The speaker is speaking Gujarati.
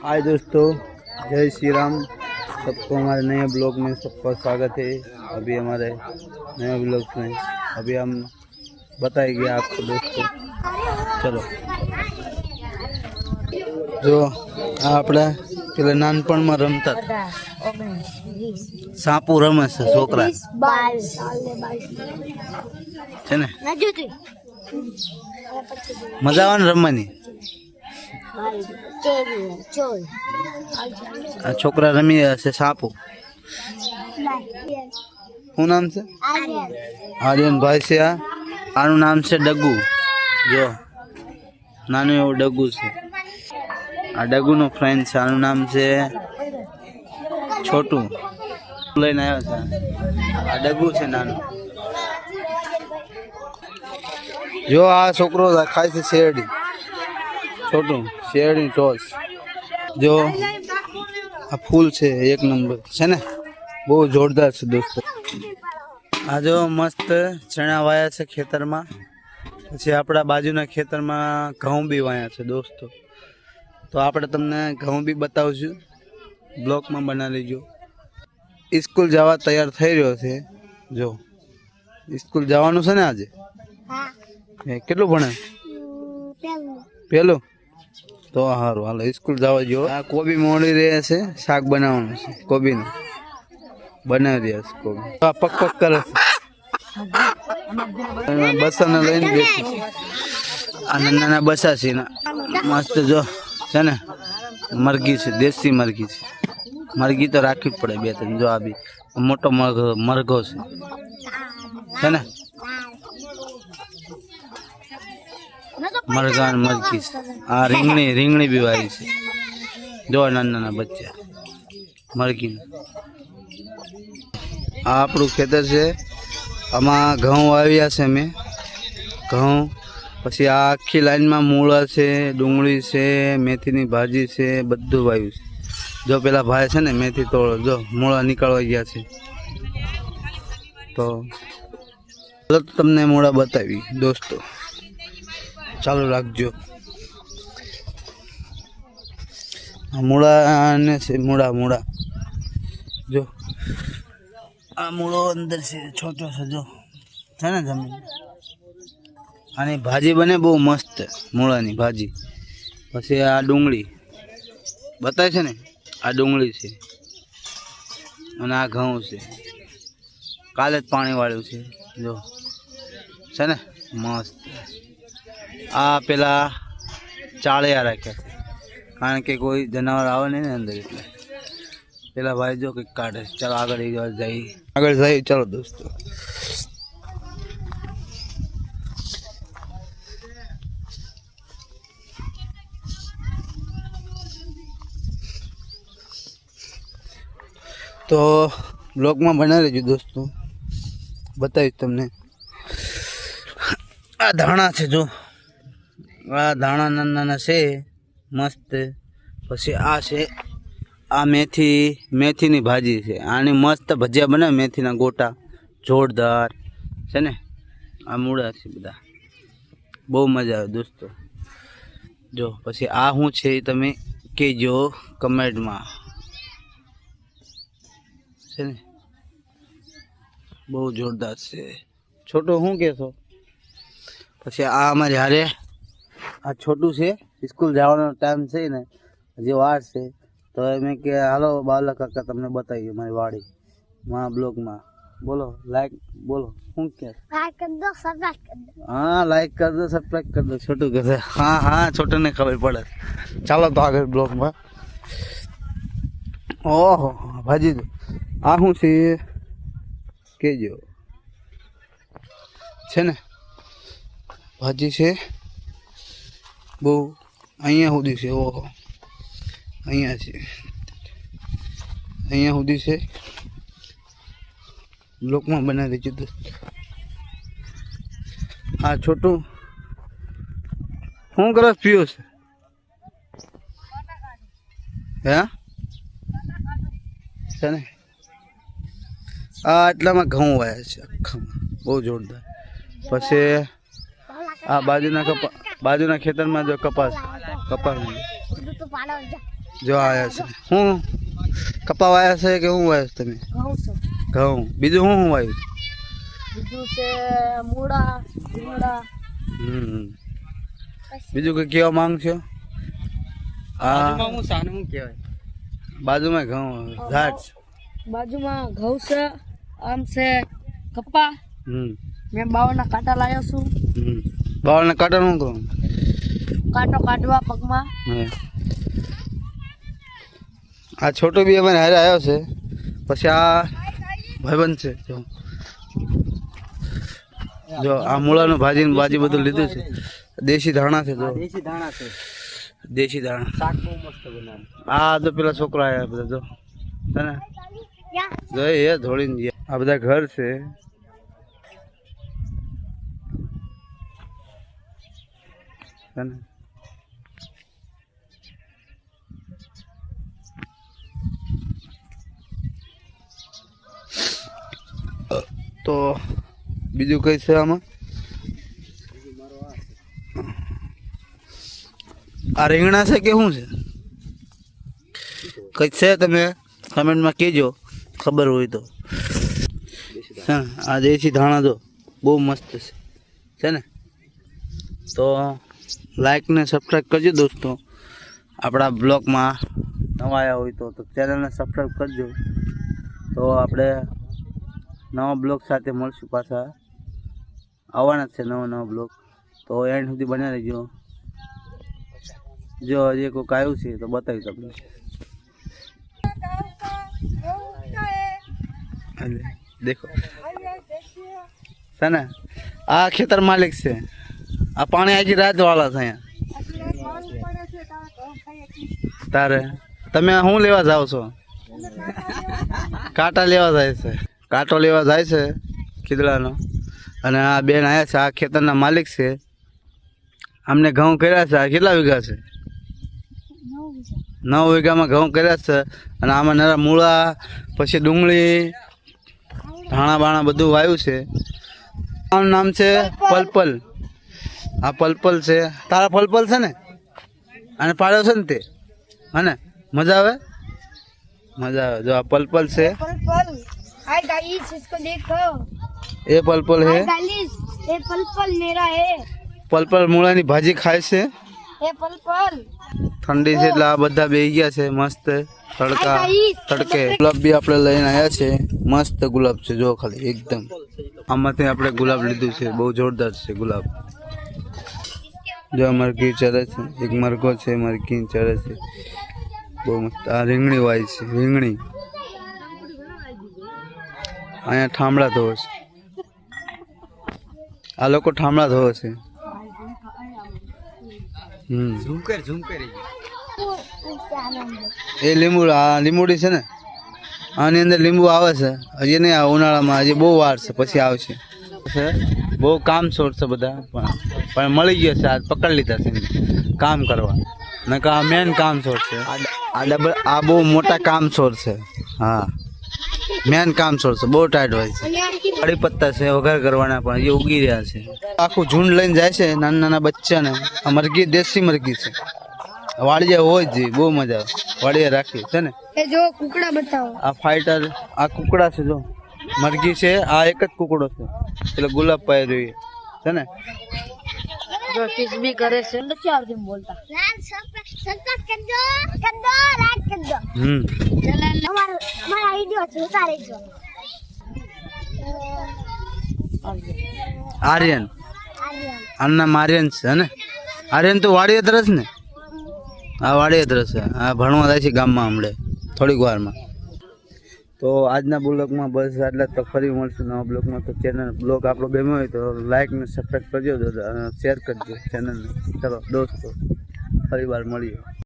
हाय दोस्तों जय श्री राम सबको हमारे नए ब्लॉग में सबका स्वागत है अभी हमारे नए ब्लॉग में अभी हम बताएंगे आपको दोस्तों ચલો જો આ આપણા પેલા નાનપણમાં રમતા હતા. સાપુ રમે છે છોકરા છે ને મજા આવે ને રમવાની આ છોકરા રમી રહ્યા છે સાપુ. શું નામ છે? આર્યનભાઈ છે આ. આનું નામ છે ડગુ. જો, નાનું એવું ડગુ છે. આ ડગુનો ફ્રેન્ડ છે, આનું નામ છે છોટું. લઈને આવ્યો છે આ ડગુ છે નાનું. જો, આ છોકરો ખાય છે શેરડી. છોટું. શેરડી ટોચ જો આ ફૂલ છે એક નંબર. છે ને? બહુ જોરદાર છે દોસ્તો. આ જો મસ્ત ચણા વાયા છે ખેતરમાં. પછી આપણા બાજુના ખેતરમાં ઘઉં બી વાયા છે દોસ્તો. તો આપણે તમને ઘઉં બી બતાવશું. બ્લોકમાં બનાવી લેજો. સ્કૂલ જવા તૈયાર થઈ રહ્યો છે. જો. સ્કૂલ જવાનું છે ને આજે? કેટલું ભણે? પેલું તો સારું હાલો સ્કૂલ જવા જો આ કોબી મોડી રહ્યા છે, શાક બનાવવાનું છે, કોબીનું. બનાવી રહ્યા છે કોબી. આ પક પક કરે છે. બસાને લઈને બેસી આ નાના બસા છે મસ્ત જો, છે ને? મરઘી છે, દેશી મરઘી છે. મરઘી તો રાખવી જ પડે બે ત્રણ, જો આ બી. મોટો મરઘો મરઘો છે ને? મરઘા અને મરઘી આ રીંગણી રીંગણી બી વાવી છે. જો નાના નાના બચ્ચા. મરઘીના. આ આપણું ખેતર છે. આમાં ઘઉં વાવ્યા છે મેં ઘઉં. પછી આ આખી લાઈનમાં મૂળા છે ડુંગળી છે મેથીની ભાજી છે બધું વાવ્યું છે. જો પેલા ભાઈ છે ને મેથી તોડો. જો મૂળા નીકળવા ગયા છે. તો તમને મૂળા બતાવી દોસ્તો. ચાલુ રાખજો. મૂળા ને છે, મૂળા મૂળા. જો. આ મૂળો અંદર છે, છોટો છે છે ને જમીન? આની ભાજી બને બહુ મસ્ત, મૂળાની ભાજી. પછી આ ડુંગળી. બતાવે છે ને? આ ડુંગળી છે. અને આ ઘઉં છે. કાલે જ પાણી વાળ્યું છે. જો. છે ને? મસ્ત. આ પેલા ચાળિયા રાખ્યા છે. કારણ કે કોઈ જનાવર આવે નહીં ને અંદર એટલે. પેલા ભાઈ જો કંઈક કાઢે. ચાલો આગળ એક જઈએ. આગળ જઈ ચાલો દોસ્તો. તો બ્લોગમાં બનાવી લેજો દોસ્તો. બતાવીશ તમને. આ ધાણા છે જો. આ ધાણા નાના નાના છે, મસ્ત. પછી આ છે, આ મેથી, મેથીની ભાજી છે. આની મસ્ત ભજીયા બને મેથીના ગોટા. જોરદાર. છે ને? આ મૂળા છે બધા. બહુ મજા આવે દોસ્તો. જો, પછી આ શું છે એ તમે કહેજો કમેન્ટમાં. છે ને? બહુ જોરદાર છે. છોટો શું કહેશો? પછી આ અમારે હારે આ છોટું છે સ્કૂલ જવાનો ટાઈમ છે ને હજી વાર છે. તો મેં કે હાલો બાવલા કાકા તમને બતાવીએ મારી વાડી મારા બ્લોગમાં. બોલો લાઈક બોલો શું કે? હા લાઈક કર દો સબસ્ક્રાઈબ કર દો છોટું કહે હા હા છોટુને ખબર પડે. ચાલો તો આગળ બ્લોગમાં. ઓહો ભાજી દો આ શું છે? કેજો. છે ને? ભાજી છે. બહુ અહીંયા સુધી છે, ઓહો. અહીંયા છે. અહીંયા સુધી છે. બ્લોકમાં બનાવી દોસ્ત હા છોટું શું કરસ છે? હે? છે ને? આ આટલામાં ઘઉં વાયા છે, આખામાં. બહુ જોરદાર. પછી આ બાજુના કપા બાજુના ખેતરમાં જો કપાસ કપાસ. જો આવ્યા છે. હું? કપા વાયા છે કે હું વાયા તમે? ઘઉં. ઘઉં બીજું હું હું વાયું? બીજું છે મૂળા ભીંડા હમ. બીજું કંઈ કહેવા માંગશો? હા. હું સાનું કહેવાય બાજુમાં ઘઉં ઝાડ બાજુમાં ઘઉં છે આમ છે કપા હમ. મેં બાવાના કાંટા લાવ્યો છું. હમ. બાવળને કાઢવાનું કહું કાંટો કાઢવા પગમાં. આ છોટો બી અમારે હારે આવ્યો છે. પછી આ ભાઈબંધ છે જો. જો આ મૂળાનું ભાજી ભાજી બધું લીધું છે. દેશી ધાણા છે જો. દેશી ધાણા છે. દેશી ધાણા. શાક બહુ મસ્ત બનાવે. આ તો પેલા છોકરા આવ્યા બધા જો. હે ને? જો એ ધોળીને આ બધા ઘર છે. છે તો બીજું કઈ છે આમાં? આ રીંગણા છે કે શું છે? કઈ છે તમે કમેન્ટમાં કહેજો, ખબર હોય તો. છે આ દેશી ધાણા જો બહુ મસ્ત છે. છે ને? તો લાઈક ને સબસ્ક્રાઈબ કરજો દોસ્તો. આપણા બ્લોગમાં નવા આવ્યા હોય તો તો ચેનલને સબસ્ક્રાઈબ કરજો. તો આપણે નવા બ્લોગ સાથે મળશું પાછા. આવવાના જ છે નવા નવા બ્લોગ. તો એન્ડ સુધી બન્યા રહેજો. જો હજી કોઈક આવ્યું છે તો બતાવી તમને. દેખો. છે ને આ ખેતર માલિક છે. આ પાણી આખી રાત વાળા છે તારે? તમે શું લેવા જાઓ છો? કાંટા લેવા જાય છે. કાંટો લેવા જાય છે ખીદડાનો. અને આ બેન આવ્યા છે, આ ખેતરના માલિક છે. અમને ઘઉં કર્યા છે. આ કેટલા વીઘા છે? નવ વીઘામાં ઘઉં કર્યા છે. અને આમાં નરા મૂળા, પછી ડુંગળી, ધાણા બાણા બધું વાવ્યું છે. નામ છે પલપલ. આ પલપલ છે. તારા પલપલ છે ને? અને પાડ્યો છે ને તે? હને? મજા આવે? મજા આવે. જો આ પલપલ છે. એ પલપલ હે? પલપલ મેરા હે. પલપલ મૂળાની ભાજી ખાય છે. પલપલ. ઠંડી છે એટલે આ બધા બેહી ગયા છે મસ્ત તડકા તડકે. ગુલાબ બી આપણે લઈને આવ્યા છે. મસ્ત ગુલાબ છે જો ખાલી એકદમ. આમાંથી આપણે ગુલાબ લીધું છે બહુ જોરદાર છે ગુલાબ. જો મરઘી ચરે છે એક મરઘો છે મરઘી ચરે છે. બહુ મસ્ત. આ રીંગણી વાય છે રીંગણી. અહીંયા ઠામડા ધોવો છે. આ લોકો ઠામડા ધોવે છે. હમ. ઝુમકર ઝુમકર એ લીંબુ આ લીંબુડી છે ને? આની અંદર લીંબુ આવે છે. હજી નહીં ઉનાળામાં હજી બહુ વાર છે પછી આવશે. બહુ કામ છોડશે બધા પણ પણ મળી ગયો છે આ પકડી લીધા છે કામ કરવા. ને આ મેન કામ સોર છે. આ ડબલ આ બહુ મોટા કામ સોર છે. હા. મેન કામ સોર છે બહુ ટાઈટ હોય છે. કાળી પત્તા છે વઘાર કરવાના પણ એ ઉગી રહ્યા છે. આખું ઝુંડ લઈને જાય છે નાના નાના બચ્ચાને. આ મરઘી દેશી મરઘી છે. વાળિયા હોય જ બહુ મજા આવે. વાળિયા રાખી છે ને? એ જો કુકડા બતાવો. આ ફાઈટર આ કુકડા છે જો. મરઘી છે આ એક જ કુકડો છે. એટલે ગુલાબ પાય જોઈએ છે ને? જો કિસ બી કરે છે. નથી આવતી બોલતા. સંતોષ કંદો કંદો રાજ કંદો હમ. અમારો અમારા વિડિયો છે ઉતારે જો આર્યન. આર્યન આર્યન છે ને? આર્યન તો વાડી તરસ ને? હા વાડી તરસ છે. આ ભણવા જાય છે ગામમાં હમણાં થોડીક વારમાં. તો આજના બ્લોગમાં બસ આટલા. તો ફરી મળશું નવા બ્લોગમાં. તો ચેનલ બ્લોગ આપણો ગમ્યો હોય તો લાઈક ને સબસ્ક્રાઈબ કરજો અને શેર કરજો ચેનલને ચલો, દોસ્તો, ફરી વાર મળીએ.